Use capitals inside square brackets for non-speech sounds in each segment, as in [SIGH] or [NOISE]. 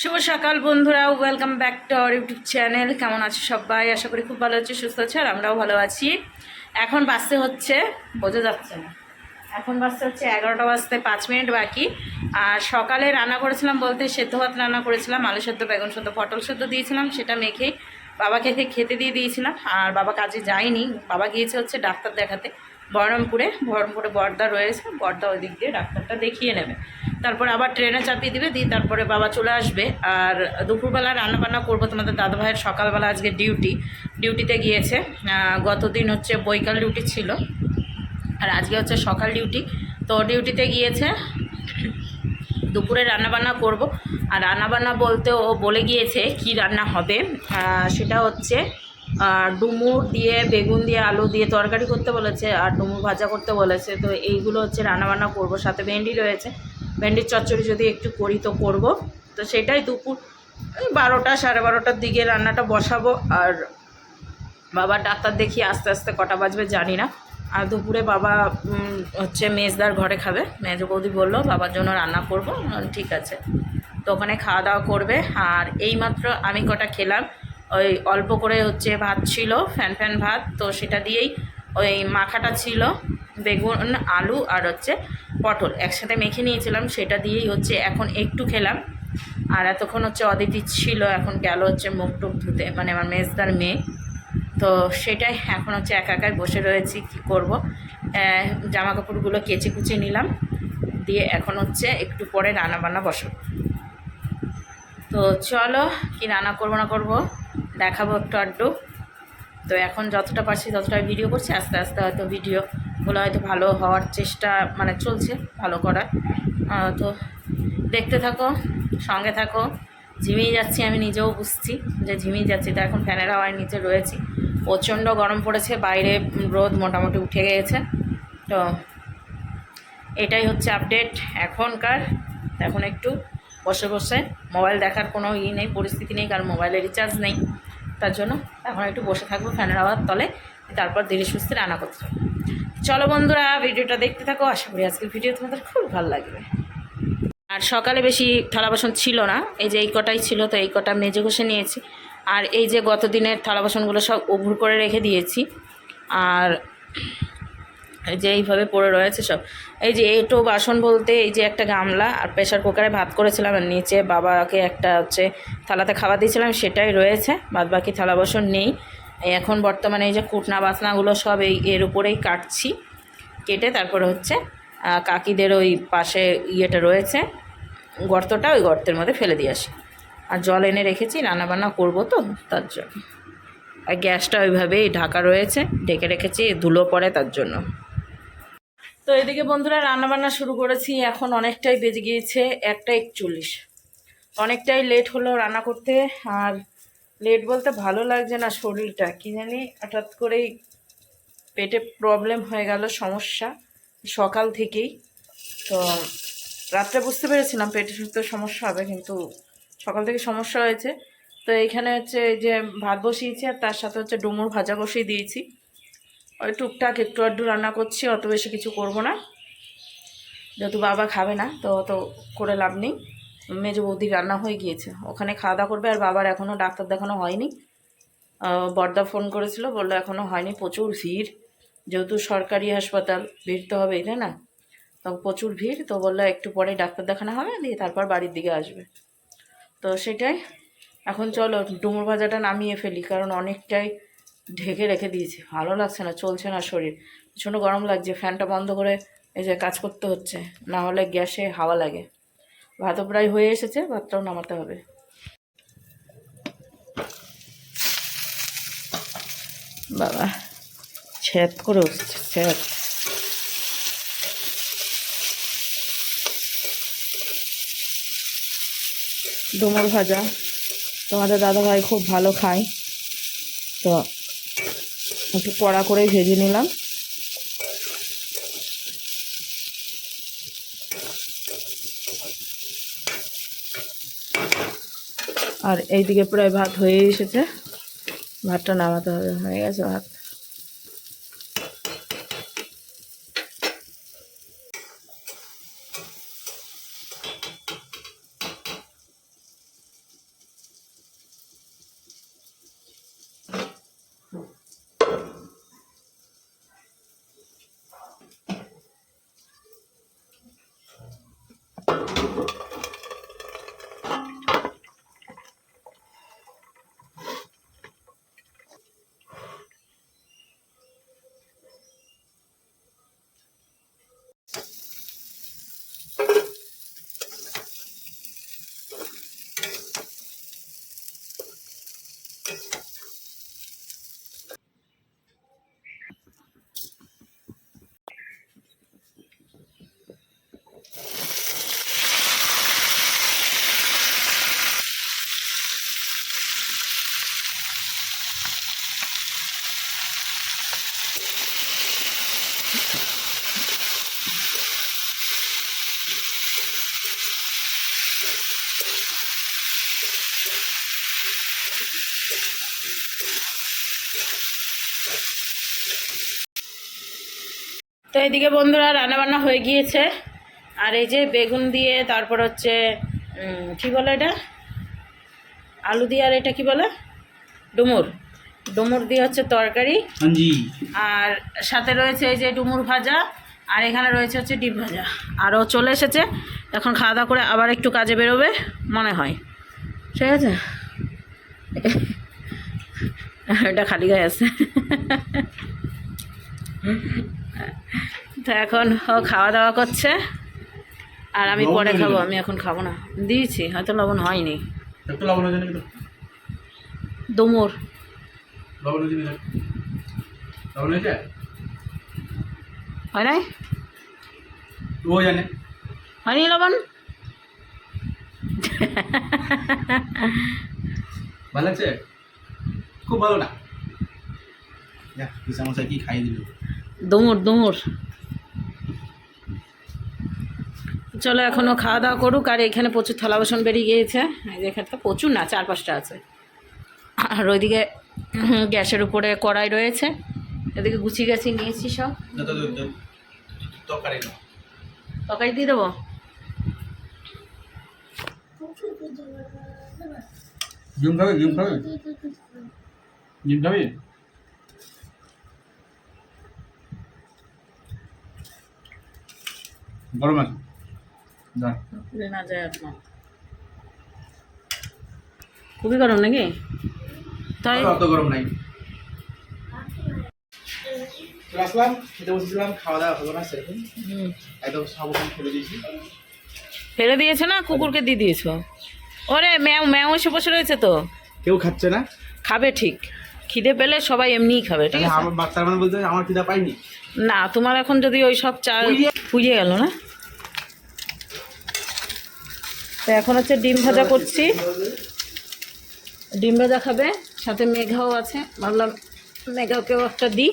শুভ সকাল বন্ধুরা welcome back to our YouTube channel কেমন আছে সবাই? আশা করি খুব ভালো আছে, সুস্থ আছে, আর আমরাও ভালো আছি। এখন বাজতে হচ্ছে, বোঝা যাচ্ছে না। এখন বাজতে হচ্ছে এগারোটা বাজতে পাঁচ মিনিট বাকি। আর সকালে রান্না করেছিলাম বলতে সেদ্ধ ভাত রান্না করেছিলাম, আলু সেদ্ধ, বেগুন সেদ্ধ, পটল সেদ্ধ দিয়েছিলাম, সেটা মেখেই বাবাকে খেতে দিয়ে দিয়েছিলাম। আর বাবা কাজে যায়নি, বাবা গিয়েছে হচ্ছে ডাক্তার দেখাতে। বহরমপুরে বহরমপুরে বর্দা রয়েছে, বর্দা ওই দিক দিয়ে ডাক্তারটা দেখিয়ে নেবে। তারপর আবার ট্রেনে চাপিয়ে দিবে, দিয়ে তারপরে বাবা চলে আসবে। আর দুপুরবেলা রান্নাবান্না করব তোমাদের দাদা ভাইয়ের সকালবেলা আজকে ডিউটি। ডিউটিতে গিয়েছে। গতদিন হচ্ছে বৈকাল ডিউটি ছিল। আর আজকে হচ্ছে সকাল ডিউটি। তো ডিউটিতে গিয়েছে। দুপুরে রান্নাবান্না করব। আর রান্নাবান্না বলতে ও বলে গিয়েছে কি রান্না হবে। সেটা হচ্ছে আহ, ডুমুর দিয়ে বেগুন দিয়ে আলু দিয়ে তরকারি করতে বলেছে আর ডুমুর ভাজা করতে বলেছে। তো এইগুলো হচ্ছে রান্নাবান্না করব। সাথে ভেন্ডি রয়েছে। ভেন্ডির চচ্চড়ি যদি একটু করি তো করব। তো সেটাই দুপুর বারোটা সাড়ে বারোটার দিকে রান্নাটা বসাবো। আর বাবা ডাক্তার দেখি আস্তে আস্তে কটা বাজবে জানি না। আর দুপুরে বাবা হচ্ছে মেজদার ঘরে খাবে। মেজ বৌদি বলল বাবার জন্য রান্না করব। ঠিক আছে। তো ওখানে খাওয়া দাওয়া করবে। আর এইমাত্র আমি কটা খেলাম ওই অল্প করে হচ্ছে ভাত ছিল, ফ্যান ফ্যান ভাত, তো সেটা দিয়েই ওই মাখাটা ছিল, বেগুন, আলু আর হচ্ছে পটল। একসাথে মেখে নিয়েছিলাম, সেটা দিয়েই হচ্ছে এখন একটু খেলাম। আর এতক্ষণ হচ্ছে অদিতি ছিল, এখন গেল হচ্ছে মুখ টুক ধুতে মানে আমার মেজদার মেয়ে। তো সেটাই এখন হচ্ছে একা একাই বসে রয়েছি, কি করব? জামা কাপড়গুলো কেচে কুচে নিলাম, দিয়ে এখন হচ্ছে একটু পরে রান্না বান্না বসো তো চলো, কি রান্না করব না করব? দেখাবো একটু আড্ডু। তো এখন যতটা পারছি ততটা ভিডিও করছি। আস্তে আস্তে হয়তো ভিডিওগুলো হয়তো ভালো হওয়ার চেষ্টা মানে চলছে ভালো করার। তো দেখতে থাকো, সঙ্গে থাকো। ঝিমিয়ে যাচ্ছি আমি নিজেও বুঝছি যে ঝিমিয়ে যাচ্ছি। তো এখন ফ্যানের হাওয়ার নিচে রয়েছি। প্রচণ্ড গরম পড়েছে, বাইরে রোদ মোটামুটি উঠে গিয়েছে তো এটাই হচ্ছে আপডেট এখনকার। এখন একটু বসে বসে মোবাইল দেখার কোনো ই নেই, পরিস্থিতি নেই, কারণ মোবাইলে রিচার্জ নেই। তার জন্য এখন একটু বসে থাকব ফ্যানের আওয়ার তলে, তারপর ধীরে সুস্থে রান্না করতে চলো বন্ধুরা, ভিডিওটা দেখতে থাকো, আশা করি আজকের ভিডিও তোমাদের খুব ভালো লাগবে। আর সকালে বেশি থালা বাসন ছিল না, এই যে এই কটাই ছিল, তো এই কটা মেজে ঘষে নিয়েছি। আর এই যে গত দিনের থালা বাসনগুলো সব ওভুর করে রেখে দিয়েছি। আর এই যে এইভাবে পড়ে রয়েছে সব। এই যে এটো বাসন বলতে এই যে একটা গামলা আর প্রেশার কুকারে ভাত করেছিলাম আর নিচে বাবাকে একটা হচ্ছে থালাতে খাবার দিয়েছিলাম, সেটাই রয়েছে বাদ বাকি থালা বাসন নেই। এখন বর্তমানে এই যে কুটনা বাসনাগুলো সব এই এর উপরেই কাটছি, কেটে তারপরে হচ্ছে কাকিদের ওই পাশে ইয়েটা রয়েছে, গর্তটা ওই গর্তের মধ্যে ফেলে দিয়ে আসি। আর জল এনে রেখেছি, রান্নাবান্না করব তো তার জন্য। আর গ্যাসটা ওইভাবেই ঢাকা রয়েছে, ঢেকে রেখেছি, ধুলো পড়ে তার জন্য। তো এদিকে বন্ধুরা রান্নাবান্না শুরু করেছি, এখন অনেকটাই বেজে গিয়েছে একটা একচল্লিশ। অনেকটাই লেট হলো রান্না করতে, আর লেট বলতে ভালো লাগছে না শরীরটা। কি জানি হঠাৎ করেই পেটে প্রবলেম হয়ে গেল, সমস্যা সকাল থেকেই। তো রাত্রে বুঝতে পেরেছিলাম পেটে সুস্থ সমস্যা হবে, কিন্তু সকাল থেকে সমস্যা হয়েছে। তো এইখানে হচ্ছে যে ভাত বসিয়েছি, আর তার সাথে হচ্ছে ডুমুর ভাজা বসিয়ে দিয়েছি। ওই টুকটাক একটু আধটু রান্না করছি, অত বেশি কিছু করব না। যেহেতু বাবা খাবে না, তো অত করে লাভ নেই। মেজো বৌদি রান্না হয়ে গিয়েছে। ওখানে খাওয়া দাওয়া করবে, আর বাবার এখনও ডাক্তার দেখানো হয়নি। বর্দা ফোন করেছিল, বলল এখনও হয়নি, প্রচুর ভিড়। যেহেতু সরকারি হাসপাতাল, ভিড় তো হবেই, তাই না? তো প্রচুর ভিড়, তো বলল একটু পরে ডাক্তার দেখানো হবে, দিয়ে তারপর বাড়ির দিকে আসবে। তো সেটাই, এখন চলো, ডুমুর ভাজাটা নামিয়ে ফেলি, কারণ অনেকটাই ঢেকে রেখে দিয়েছি। ভালো লাগছে না, চলছে না শরীর। ভীষণ গরম লাগছে, ফ্যানটা বন্ধ করে এই যে কাজ করতে হচ্ছে, না হলে গ্যাসে হাওয়া লাগে। ভাতও প্রায় হয়ে এসেছে, ভাতটাও নামাতে হবে। বাবা, ছেদ করে উঠছে, ছেদ। ডুমুর ভাজা। তোমাদের দাদাভাই খুব ভালো খায়। তো একটু কড়া করে ভেজে নিলাম। আর এইদিকে প্রায় ভাত হয়ে এসেছে। ভাতটা নামাতে হবে, হয়ে গেছে ভাত। তো এদিকে বন্ধুরা রান্নাবান্না হয়ে গিয়েছে। আর এই যে বেগুন দিয়ে তারপর হচ্ছে কি বলে এটা? আলু দিয়ে আর এটা কি বলে? ডুমুর। ডুমুর দিয়ে হচ্ছে তরকারি। আর সাথে রয়েছে এই যে ডুমুর ভাজা আর এখানে রয়েছে হচ্ছে ডিম ভাজা। আরও চলে এসেছে এখন খাওয়া দাওয়া করে আবার একটু কাজে বেরোবে মনে হয়। ঠিক আছে? এটা খালি গায়ে আছে। তো এখন ও খাওয়া দাওয়া করছে। আর আমি পরে খাব আমি এখন খাব না। দিয়েছি হয়তো লবণ হয়নি। ডুমুর হয় নাই? হয়নি লবণ? ভালো লাগছে? খুব ভালো না। পিসামশাই কি খাই দিল? ডুমুর ডুমুর চলো এখনও খাওয়া দাওয়া করুক আর এখানে প্রচুর থালা বাসন বেরিয়ে গিয়েছে। এই যে এখানে তো প্রচুর না চার পাঁচটা আছে। আর ওইদিকে গ্যাসের উপরে কড়াই রয়েছে। এদিকে গুছি গাছি নিয়েছি সব। তরকারি তরকারি দিয়ে দেবো? ডিম খাবি ডিম খাবি? ডিম খাবি? গরম আছে? না যায় আপনার খুবই গরম নাকি? তাই? অত গরম নাই। আসলাম খেতে বসেছিলাম খাওয়া দাওয়া হলো না সেরকম। একদম ফেলে দিয়েছি। ফেলে দিয়েছে না? কুকুরকে দিয়ে দিয়েছ? ওরে ম্যাও ম্যাও এসে বসে রয়েছে তো। কেউ খাচ্ছে না। খাবে ঠিক। খিদে পেলে সবাই এমনিই খাবে ঠিক আছে? আমার বাচ্চার মানে বলতে আমার খিদা পাইনি। না তোমার এখন যদি ওই সব চা ফুরিয়ে গেল না? তো এখন হচ্ছে ডিম ভাজা করছি। ডিম ভাজা খাবে সাথে মেঘাও আছে। ভাবলাম মেঘাকেও একটা দিই।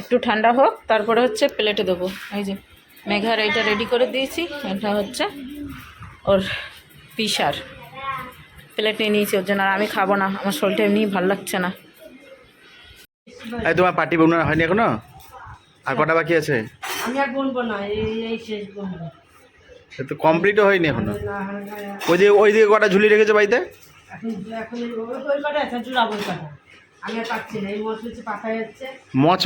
একটু ঠান্ডা হোক তারপরে হচ্ছে প্লেটে দেবো। এই যে মেঘার এইটা রেডি করে দিয়েছি এটা হচ্ছে ওর পিসার। প্লেটে নিয়েছি ওর জন্য আর আমি খাব না। আমার শরীরটা এমনি ভালো লাগছে না। এই তোমার পার্টি বোনার হয়নি এখনও? আর কটা বাকি আছে? আমি আর বলব না এই এই শেষ বলব সে তো কমপ্লিটও হয়নি এখনও। ওই দিকে ওই দিকে কটা ঝুলি রেখেছে বাড়িতে? মচ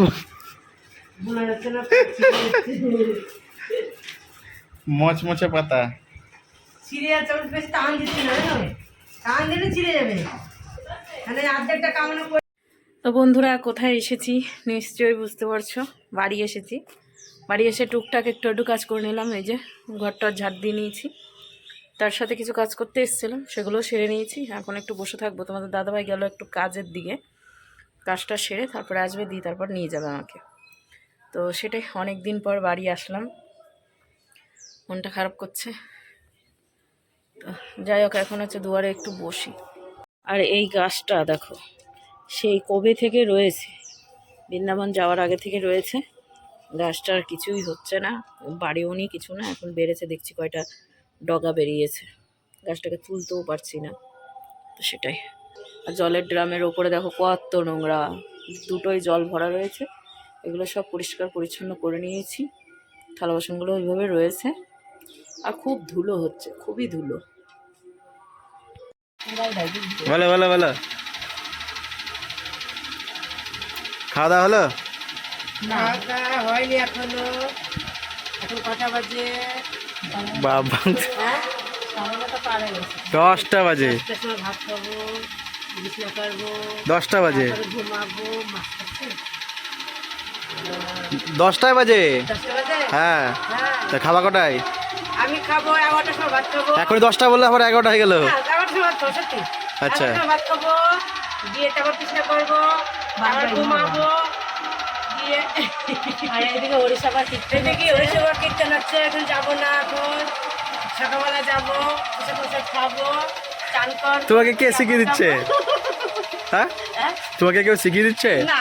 মচমচে [LAUGHS] পাতা। ছিঁড়ে যাচ্ছে বেশ টান দিচ্ছি না মানে তো বন্ধুরা, কোথায় এসেছি? নিশ্চয়ই বুঝতে পারছ। বাড়ি এসেছি। বাড়ি এসে টুকটাক একটু একটু কাজ করে নিলাম। এই যে ঘরটা ঝাড় দিয়ে নিয়েছি। তার সাথে কিছু কাজ করতে এসেছিলাম। সেগুলো সেরে নিয়েছি। এখন একটু বসে থাকব। তোমাদের দাদাভাই গেল একটু কাজের দিকে। কাজটা সেরে তারপরে আসবে, দিয়ে তারপর নিয়ে যাবে আমাকে। তো সেটাই অনেক দিন পর বাড়ি আসলাম। মনটা খারাপ করছে। যাই হোক, এখন হচ্ছে দুয়ারে একটু বসি। আর এই গাছটা দেখো, সেই কবে থেকে রয়েছে? বৃন্দাবন যাওয়ার আগে থেকে রয়েছে। গাছটার কিছুই হচ্ছে না, বাড়িও নি কিছু না, এখন বেড়েছে, দেখছি কয়টা ডগা বেরিয়েছে। গাছটাকে তুলতেও পারছি না, তো সেটাই। আর জলের ড্রামের ওপরে দেখো কত নোংরা, দুটোই জল ভরা রয়েছে। এগুলো সব পরিষ্কার পরিচ্ছন্ন করে নিয়েছি। থালা বাসনগুলো ওইভাবে রয়েছে। আর খুব ধুলো হচ্ছে খুবই ধুলো। ভালো ভালো ভালো। খাওয়া দাওয়া হলো? হয়নি এখনও। এখন কটা বাজে? বাবা। হ্যাঁ? দশটা বাজে। ভাত খাব দশটা বাজে। ঘুমাবো দশটায় বাজে? দশটা বাজে? হ্যাঁ। হ্যাঁ। তা খাওয়া কটায়? আমি খাব এগারোটার সময় ভাত খাব। এখন দশটা বললে আবার এগারোটা হয়ে গেল। হ্যাঁ, এগারোটার সময় সত্যি। আচ্ছা। ভাত খাব দিয়ে তারপর করব আবার ঘুমাবো দিয়ে আর এদিকে কীর্তন কীর্তন হচ্ছে এখন যাব না এখন। সকালবেলা যাব বসে বসে খাব চান কর। তোমাকে কে শিখিয়ে দিচ্ছে? হ্যাঁ? হ্যাঁ? তোমাকে কেউ শিখিয়ে দিচ্ছে? না।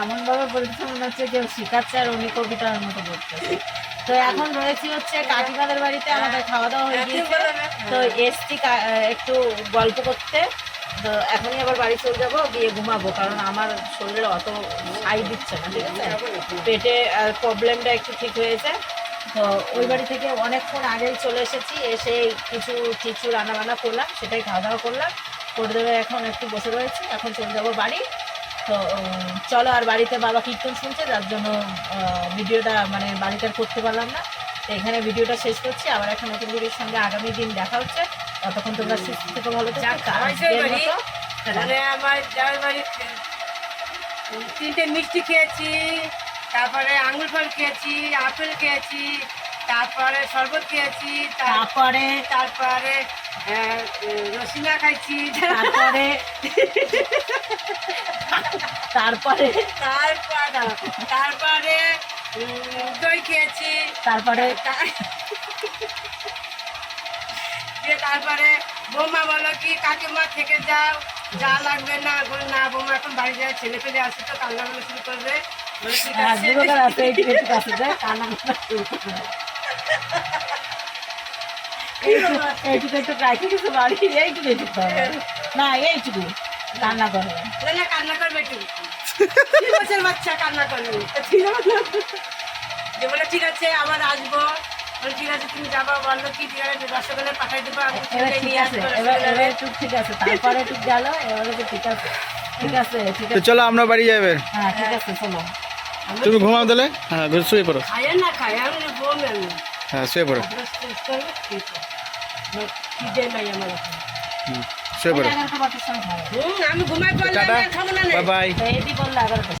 এমনভাবে বলছে মনে হচ্ছে কেউ শিখাচ্ছে আর উনি কবিতার মতো বলতেছে। তো এখন রয়েছি হচ্ছে কাকিমাদের বাড়িতে আমাদের খাওয়া দাওয়া হয়ে গিয়েছে। তো এসছি একটু গল্প করতে। তো এখনই আবার বাড়ি চলে যাব গিয়ে ঘুমাবো কারণ আমার শরীরে অত সাই দিচ্ছে না ঠিক আছে? পেটে প্রবলেমটা একটু ঠিক হয়েছে। তো ওই বাড়ি থেকে অনেকক্ষণ আগেই চলে এসেছি এসে কিছু কিছু রান্নাবান্না করলাম সেটাই খাওয়া দাওয়া করলাম। করে দেবে এখন একটু বসে রয়েছি এখন চলে যাব বাড়ি। তো চলো আর বাড়িতে বাবা কীর্তন শুনছে যার জন্য ভিডিওটা মানে বাড়িতে আর করতে পারলাম না। তো এখানে ভিডিওটা শেষ করছি আবার একটা নতুন ভিডিওর সঙ্গে আগামী দিন দেখা হচ্ছে। ততক্ষণ তোমরা সুস্থ থেকে ভালো মানে আমার যার বাড়ি তিনটে মিষ্টি খেয়েছি তারপরে আঙুর ফল খেয়েছি আপেল খেয়েছি তারপরে শরবত খেয়েছি তারপরে? তারপরে রসিনা খাইছি। তারপরে? তারপরে? তারপর তারপরে দই খেয়েছি। তারপরে? তারপরে বৌমা বলো কি কাকিমা থেকে যাও যা লাগবে না বলে না বৌমা এখন বাড়ি যায় ছেলে পেলে আসে তো কান্না বলে শুরু করবে। কান্না শুরু করে। এইটুকু এইটুকু একটু রাখি কিছু বাড়ি এইটুকু এইটুকু না এইটুকু। কান্না করে। না না কান্না করবে একটু। তিন বছর বাচ্চা কান্না করবে। যে বলে ঠিক আছে আবার আসব। বলে ঠিক আছে তুমি যাবা বলল কি ঠিক আছে রসগোল্লা পাঠাই দেবো আমি ঠিক নিয়ে আছে এবার একটু ঠিক আছে তারপরে একটু গেল এবারে তো ঠিক আছে ঠিক আছে ঠিক আছে। চলো আমরা বাড়ি যাবে হ্যাঁ ঠিক আছে চলো। তুমি ঘুমাও তাহলে? হ্যাঁ ঘুরে শুয়ে পড়ো। খায় না খায় আমি হ্যাঁ শুয়ে পড়ো। শুয়ে পড়ো। আমি ঘুমাই বাই বাই